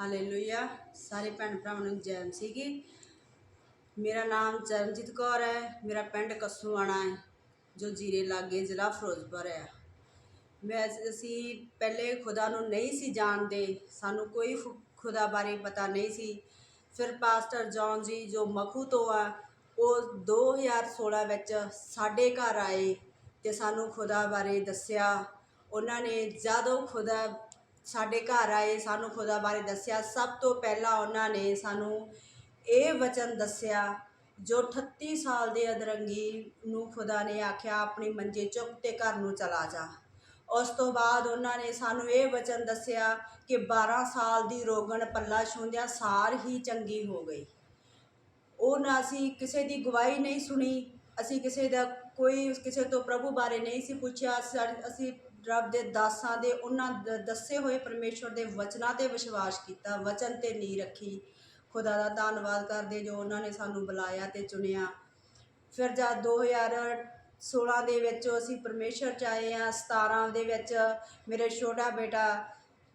Hallelujah ਸਾਰੇ ਭੈਣ ਭਰਾਵਾਂ ਨੂੰ ਜੈ ਮਸੀਹ ਕੀ ਮੇਰਾ ਨਾਮ ਚਰਨਜੀਤ ਕੌਰ ਹੈ। ਮੇਰਾ ਪਿੰਡ ਕੱਸੂਆਣਾ ਹੈ, ਜੋ ਜੀਰੇ ਲਾਗੇ ਜ਼ਿਲ੍ਹਾ ਫਿਰੋਜ਼ਪੁਰ ਹੈ। ਮੈਂ ਅਸੀਂ ਪਹਿਲੇ ਖੁਦਾ ਨੂੰ ਨਹੀਂ ਸੀ ਜਾਣਦੇ। ਸਾਨੂੰ ਕੋਈ ਖੁ- ਖੁਦਾ ਬਾਰੇ ਪਤਾ ਨਹੀਂ ਸੀ। ਫਿਰ ਪਾਸਟਰ ਜੌਨ ਜੀ ਜੋ ਮਖੂ ਤੋਂ ਆ, ਉਹ 2016 ਵਿੱਚ ਸਾਡੇ ਘਰ ਆਏ ਤੇ ਸਾਨੂੰ ਖੁਦਾ ਬਾਰੇ ਦੱਸਿਆ। ਉਹਨਾਂ ਨੇ ਜਦੋਂ ਖੁਦਾ ਸਾਡੇ ਘਰ ਆਏ, ਸਾਨੂੰ ਖੁਦਾ ਬਾਰੇ ਦੱਸਿਆ। ਸਭ ਤੋਂ ਪਹਿਲਾਂ ਉਹਨਾਂ ਨੇ ਸਾਨੂੰ ਇਹ ਵਚਨ ਦੱਸਿਆ, ਜੋ 38 ਸਾਲ ਦੇ ਅਦਰੰਗੀ ਨੂੰ ਖੁਦਾ ਨੇ ਆਖਿਆ, ਆਪਣੀ ਮੰਜੇ ਚੁੱਕ ਤੇ ਘਰ ਨੂੰ ਚਲਾ ਜਾ। ਉਸ ਤੋਂ ਬਾਅਦ ਉਹਨਾਂ ਨੇ ਸਾਨੂੰ ਇਹ ਵਚਨ ਦੱਸਿਆ ਕਿ 12 ਸਾਲ ਦੀ ਰੋਗਣ ਪੱਲਾ ਛੂੰਦਿਆਂ ਸਾਰ ਹੀ ਚੰਗੀ ਹੋ ਗਈ। ਉਹ ਨਾ ਅਸੀਂ ਕਿਸੇ ਦੀ ਗਵਾਹੀ ਨਹੀਂ ਸੁਣੀ, ਅਸੀਂ ਕਿਸੇ ਦਾ ਕੋਈ, ਕਿਸੇ ਤੋਂ ਪ੍ਰਭੂ ਬਾਰੇ ਨਹੀਂ ਸੀ ਪੁੱਛਿਆ ਅਸੀਂ ਰੱਬ ਦੇ ਦਾਸਾਂ ਦੇ ਉਹਨਾਂ ਦ- ਦੱਸੇ ਹੋਏ ਪਰਮੇਸ਼ਵਰ ਦੇ ਵਚਨਾਂ ਤੇ ਵਿਸ਼ਵਾਸ ਕੀਤਾ, ਵਚਨ ਤੇ ਨੀ ਰੱਖੀ। ਖੁਦਾ ਦਾ ਧੰਨਵਾਦ ਕਰਦੇ ਜੋ ਉਹਨਾਂ ਨੇ ਸਾਨੂੰ ਬੁਲਾਇਆ ਤੇ ਚੁਣਿਆ। ਫਿਰ ਜਦ 2016 ਦੇ ਵਿੱਚ ਅਸੀਂ ਪਰਮੇਸ਼ਰ ਚ ਆਏ ਆ 17 ਦੇ ਵਿੱਚ ਮੇਰੇ ਛੋਟਾ ਬੇਟਾ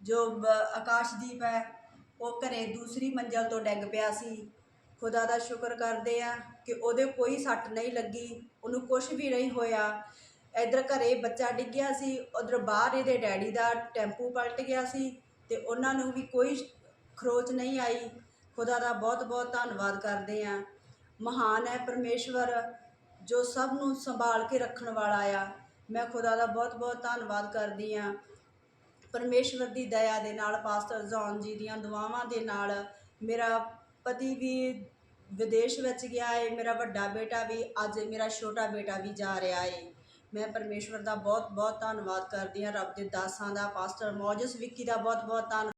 ਜੋ ਬ- ਆਕਾਸ਼ਦੀਪ ਹੈ, ਉਹ ਘਰੇ ਦੂਸਰੀ ਮੰਜ਼ਲ ਤੋਂ ਡਿੱਗ ਪਿਆ ਸੀ। ਖੁਦਾ ਦਾ ਸ਼ੁਕਰ ਕਰਦੇ ਆ ਕਿ ਉਹਦੇ ਕੋਈ ਸੱਟ ਨਹੀਂ ਲੱਗੀ, ਉਹਨੂੰ ਕੁਝ ਵੀ ਨਹੀਂ ਹੋਇਆ। ਇੱਧਰ ਘਰੇ ਬੱਚਾ ਡਿੱਗਿਆ ਸੀ, ਉਧਰ ਬਾਹਰ ਇਹਦੇ ਡੈਡੀ ਦਾ ਟੈਂਪੂ ਪਲਟ ਗਿਆ ਸੀ ਤੇ ਉਹਨਾਂ ਨੂੰ ਵੀ ਕੋਈ ਖਰੋਚ ਨਹੀਂ ਆਈ। ਖੁਦਾ ਦਾ ਬਹੁਤ ਬਹੁਤ ਧੰਨਵਾਦ ਕਰਦੇ ਆ ਮਹਾਨ ਹੈ ਪਰਮੇਸ਼ਵਰ ਜੋ ਸਭ ਨੂੰ ਸੰਭਾਲ ਕੇ ਰੱਖਣ ਵਾਲਾ ਆ। ਮੈਂ ਖੁਦਾ ਦਾ ਬਹੁਤ ਬਹੁਤ ਧੰਨਵਾਦ ਕਰਦੀ ਆ ਪਰਮੇਸ਼ਵਰ ਦੀ ਦਇਆ ਦੇ ਨਾਲ, ਪਾਸਟਰ ਜੌਨ ਜੀ ਦੀਆਂ ਦੁਆਵਾਂ ਦੇ ਨਾਲ ਮੇਰਾ ਪਤੀ ਵੀ ਵਿਦੇਸ਼ ਵਿੱਚ ਗਿਆ ਹੈ ਮੇਰਾ ਵੱਡਾ ਬੇਟਾ ਵੀ ਅੱਜ ਮੇਰਾ ਛੋਟਾ ਬੇਟਾ ਵੀ ਜਾ ਰਿਹਾ ਹੈ ਮੈਂ ਪਰਮੇਸ਼ਵਰ ਦਾ ਬਹੁਤ ਬਹੁਤ ਧੰਨਵਾਦ ਕਰਦੀ ਹਾਂ, ਰੱਬ ਦੇ ਦਾਸਾਂ ਦਾ, ਪਾਸਟਰ ਮੌਜਸ ਵਿੱਕੀ ਦਾ ਬਹੁਤ ਬਹੁਤ ਧੰਨ